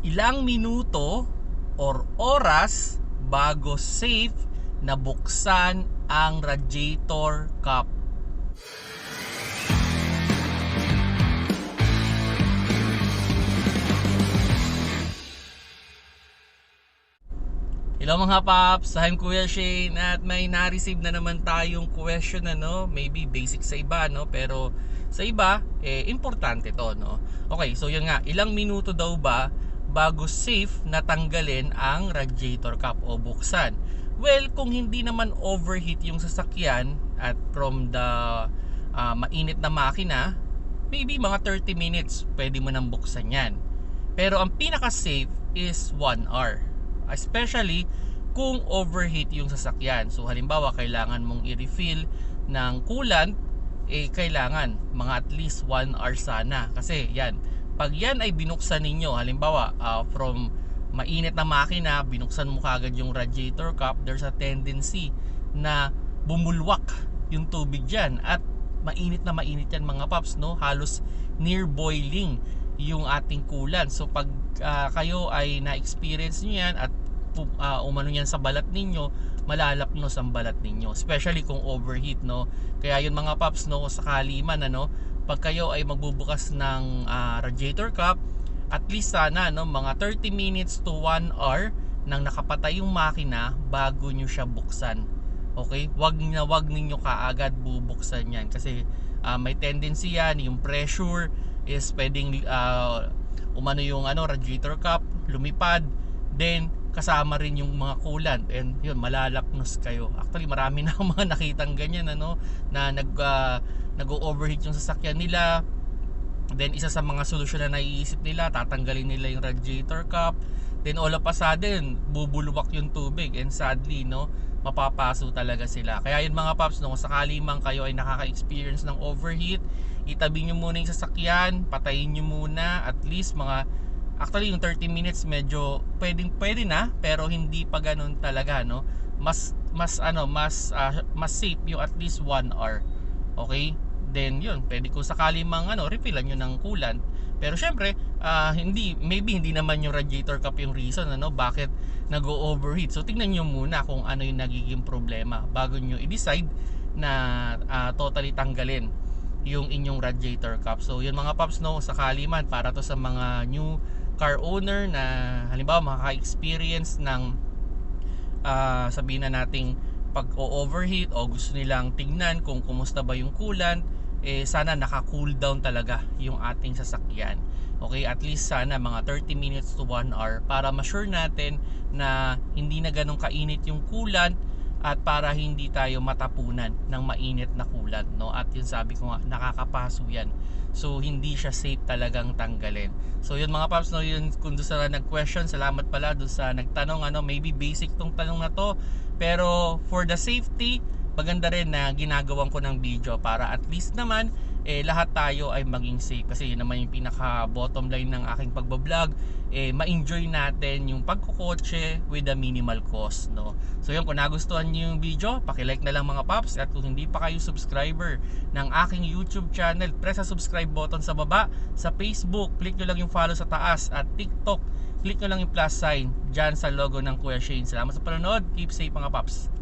ilang minuto or oras bago safe na buksan ang radiator cup. Hello mga paps, I'm Kuya Shane at may na-receive na naman tayong question ano, maybe basic sa iba no, pero sa iba eh importante to no. Okay, so yun nga, ilang minuto daw ba bago safe na tanggalin ang radiator cap o buksan? Well, kung hindi naman overheat yung sasakyan at from the ah, mainit na makina, maybe mga 30 minutes pwede mo nang buksan yan. Pero ang pinaka safe is 1 hour. Especially kung overheat yung sasakyan. So halimbawa kailangan mong i-refill ng coolant, eh kailangan mga at least 1 hour sana. Kasi yan, pag yan ay binuksan ninyo, halimbawa ah, from mainit na makina, binuksan mo kagad yung radiator cap, there's a tendency na bumulwak yung tubig dyan. At mainit na mainit yan mga paps no? Halos near boiling yung ating coolant so pag ah, kayo ay na-experience nyo yan at ah, umano yan sa balat ninyo malalapnos ang balat ninyo. Especially kung overheat no? Kaya yun mga paps no? Sakali man ano pag kayo ay magbubukas ng ah, radiator cup at least sana no mga 30 minutes to 1 hour nang nakapatay yung makina bago nyo siya buksan. Okay? Wag na wag ninyo kaagad bubuksan yan. Kasi ah, may tendency yan. Yung pressure is pwedeng ah, umano yung ano radiator cup lumipad. Then kasama rin yung mga coolant. And yun malalapnos kayo. Actually marami na mga nakitang ganyan ano na nag ah, nag-overheat yung sasakyan nila. Then isa sa mga solusyon na naiisip nila tatanggalin nila yung radiator cup. Then all of a sudden bubulwak yung tubig and sadly no mapapaso talaga sila. Kaya yun mga paps no kung sakali man kayo ay nakaka-experience ng overheat itabi nyo muna yung sasakyan patayin nyo muna at least mga actually yung 30 minutes medyo pwedeng pwede na pero hindi pa ganun talaga no. Mas mas ano mas ah, mas safe yung at least 1 hour okay then yun pwede kung sakali mang ano refillan nyo ng coolant. Pero syempre ah, hindi maybe hindi naman yung radiator cup yung reason ano bakit nag-overheat so tingnan nyo muna kung ano yung nagiging problema bago nyo i-decide na ah, totally tanggalin yung inyong radiator cup. So yun mga paps no sakali man para to sa mga new car owner na halimbawa makaka-experience ng ah, sabihin na nating pag overheat o gusto nilang tingnan kung kumusta ba yung coolant eh sana naka-cool down talaga yung ating sasakyan. Okay at least sana mga 30 minutes to 1 hour para ma-sure natin na hindi na ganun kainit yung coolant at para hindi tayo matapunan ng mainit na coolant no? At yun sabi ko nga nakakapaso yan. So hindi siya safe talagang tanggalin. So yun mga paps no? Yun kung doon sa nag-question salamat pala doon sa nagtanong ano? Maybe basic tong tanong na to. Pero for the safety maganda rin na ginagawan ko ng video para at least naman eh, lahat tayo ay maging safe. Kasi yun naman yung pinaka bottom line ng aking pagbablog eh, ma-enjoy natin yung pagkukotse with a minimal cost no? so yun kung nagustuhan nyo yung video pakilike na lang mga paps. At kung hindi pa kayo subscriber ng aking youtube channel press sa subscribe button sa baba. Sa facebook click nyo lang yung follow sa taas. At tiktok click nyo lang yung plus sign dyan sa logo ng Kuya Shane. Salamat sa panonood. Keep safe mga paps